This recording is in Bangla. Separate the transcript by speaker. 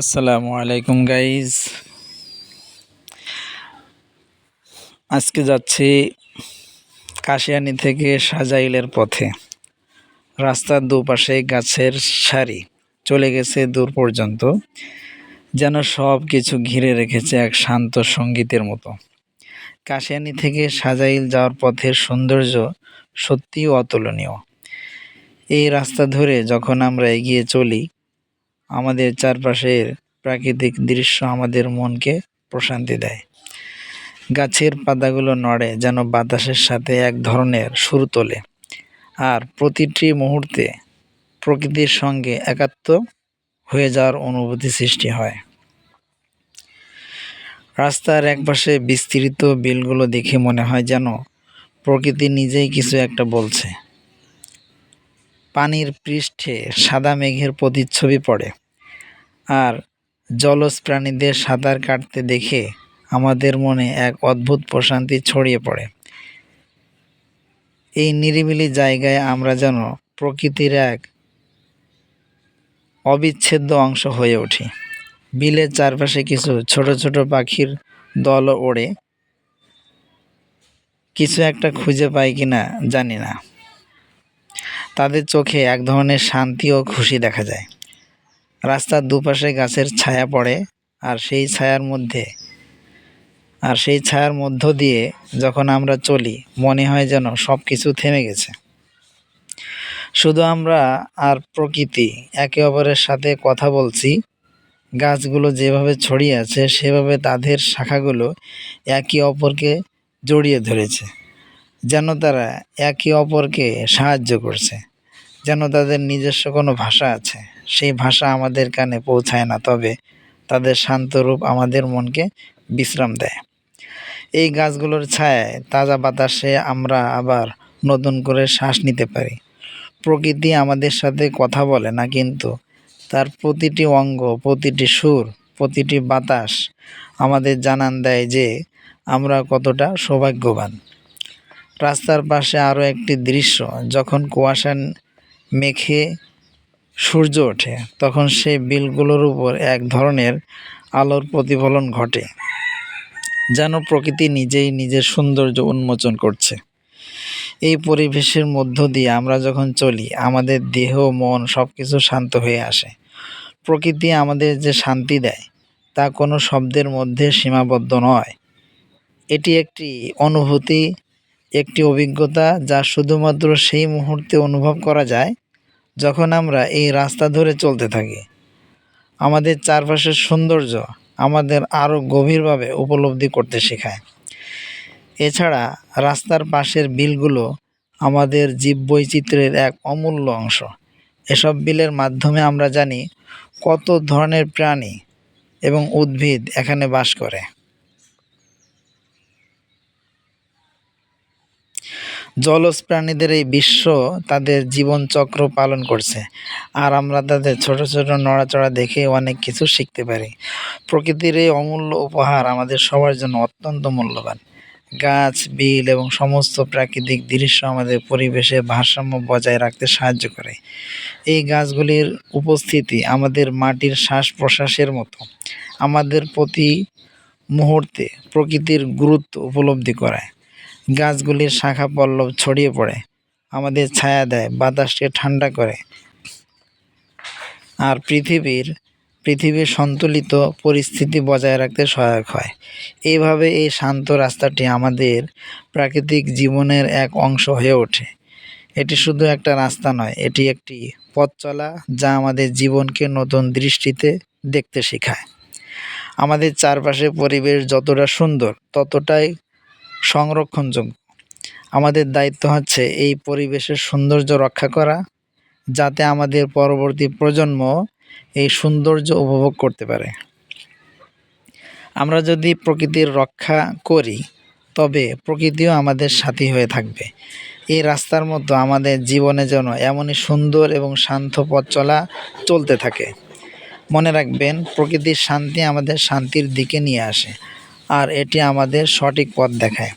Speaker 1: আসসালামু আলাইকুম গাইজ আজকে যাচ্ছি কাশিয়ানি থেকে সাজাইলের পথে। রাস্তার দুপাশে গাছের সারি চলে গেছে দূর পর্যন্ত, যেন সব কিছু ঘিরে রেখেছে এক শান্ত সঙ্গীতের মতো। কাশিয়ানি থেকে সাজাইল যাওয়ার পথের সৌন্দর্য সত্যিই অতুলনীয়। এই রাস্তা ধরে যখন আমরা এগিয়ে চলি আমাদের চারপাশের প্রাকৃতিক দৃশ্য আমাদের মনকে প্রশান্তি দেয়। গাছের পাতাগুলো নড়ে যেন বাতাসের সাথে এক ধরনের সুর তোলে। আর প্রতিটি মুহূর্তে প্রকৃতির সঙ্গে একাত্ম হয়ে যাওয়ার অনুভূতি সৃষ্টি হয়। রাস্তার একপাশে বিস্তৃত বিলগুলো দেখে মনে হয় যেন প্রকৃতি নিজেই কিছু একটা বলছে। পানির পৃষ্ঠে সাদা মেঘের প্রতিচ্ছবি পড়ে। আর জলজ প্রাণীদের সাঁতার কাটতে দেখে আমাদের মনে এক অদ্ভুত প্রশান্তি ছড়িয়ে পড়ে। এই নিরিবিলি জায়গায় আমরা যেন প্রকৃতির এক অবিচ্ছেদ্য অংশ হয়ে উঠি। বিলের চারপাশে কিছু ছোট ছোট পাখির দল ওড়ে। কিছু একটা খুঁজে পাই কিনা জানি না। তাদের চোখে এক ধরনের শান্তি ও খুশি দেখা যায়। রাস্তার দুপাশে গাছের ছায়া পড়ে, আর সেই ছায়ার মধ্যে, আর সেই ছায়ার মধ্য দিয়ে যখন আমরা চলি, মনে হয় যেন সব কিছু থেমে গেছে। শুধু আমরা আর প্রকৃতি, একে অপরের সাথে কথা বলছি, গাছগুলো যেভাবে ছড়িয়ে আছে, সেভাবে তাদের শাখাগুলো একে অপরকে জড়িয়ে ধরেছে, যেন তারা একে অপরকে সাহায্য করছে। যেন তাদের নিজস্ব কোনো ভাষা আছে। সেই ভাষা আমাদের কানে পৌঁছায় না, তবে তাদের শান্ত রূপ আমাদের মনকে বিশ্রাম দেয়। এই গাছগুলোর ছায়ায় তাজা বাতাসে আমরা আবার নতুন করে শ্বাস নিতে পারি। প্রকৃতি আমাদের সাথে কথা বলে না, কিন্তু তার প্রতিটি অঙ্গ, প্রতিটি সুর, প্রতিটি বাতাস আমাদের জানান দেয় যে আমরা কতটা সৌভাগ্যবান। রাস্তার পাশে আরও একটি দৃশ্য, যখন কুয়াশা মেখে সূর্য ওঠে, তখন সেই বিলগুলোর উপর এক ধরনের আলোর প্রতিফলন ঘটে, যেন প্রকৃতি নিজেই নিজের সৌন্দর্য উন্মোচন করছে। এই পরিবেশের মধ্য দিয়ে আমরা যখন চলি, আমাদের দেহ, মন সব কিছু শান্ত হয়ে আসে। প্রকৃতি আমাদের যে শান্তি দেয়, তা কোনো শব্দের মধ্যে সীমাবদ্ধ নয়। এটি একটি অনুভূতি একটি অভিজ্ঞতা যা শুধুমাত্র সেই মুহূর্তে অনুভব করা যায় যখন আমরা এই রাস্তা ধরে চলতে থাকি। আমাদের চারপাশের সৌন্দর্য আমাদের আরও গভীরভাবে উপলব্ধি করতে শেখায়। এছাড়া রাস্তার পাশের বিলগুলো আমাদের জীববৈচিত্র্যের এক অমূল্য অংশ। এসব বিলের মাধ্যমে আমরা জানি কত ধরনের প্রাণী এবং উদ্ভিদ এখানে বাস করে। জলজ প্রাণীদের এই বিশ্ব তাদের জীবনচক্র পালন করছে। আর আমরা তাদের ছোট ছোট নড়াচড়া দেখে অনেক কিছু শিখতে পারি। প্রকৃতির এই অমূল্য উপহার আমাদের সবার জন্য অত্যন্ত মূল্যবান। গাছ, বিল এবং সমস্ত প্রাকৃতিক দৃশ্য আমাদের পরিবেশে ভারসাম্য বজায় রাখতে সাহায্য করে। এই গাছগুলির উপস্থিতি আমাদের মাটির শ্বাস প্রশ্বাসের মতো। আমাদের প্রতি মুহূর্তে প্রকৃতির গুরুত্ব উপলব্ধি করায়। গাছগুলির শাখা পল্লব ছড়িয়ে পড়ে, আমাদের ছায়া দেয়, বাতাসকে ঠান্ডা করে। আর পৃথিবীর পৃথিবীর সন্তুলিত পরিস্থিতি বজায় রাখতে সহায়ক হয়। এইভাবে এই শান্ত রাস্তাটি আমাদের প্রাকৃতিক জীবনের এক অংশ হয়ে ওঠে। এটি শুধু একটা রাস্তা নয়, এটি একটি পথ চলা যা আমাদের জীবনকে নতুন দৃষ্টিতে দেখতে শেখায়। আমাদের চারপাশে পরিবেশ যতটা সুন্দর, ততটাই সংরক্ষণযোগ্য। আমাদের দায়িত্ব হচ্ছে এই পরিবেশের সৌন্দর্য রক্ষা করা, যাতে আমাদের পরবর্তী প্রজন্ম এই সৌন্দর্য উপভোগ করতে পারে। আমরা যদি প্রকৃতির রক্ষা করি, তবে প্রকৃতিও আমাদের সাথী হয়ে থাকবে। এই রাস্তার মতো আমাদের জীবনে যেন এমনই সুন্দর এবং শান্ত পথ চলা, চলতে থাকে। মনে রাখবেন, প্রকৃতির শান্তি আমাদের শান্তির দিকে নিয়ে আসে। আর এটি আমাদের সঠিক পথ দেখায়।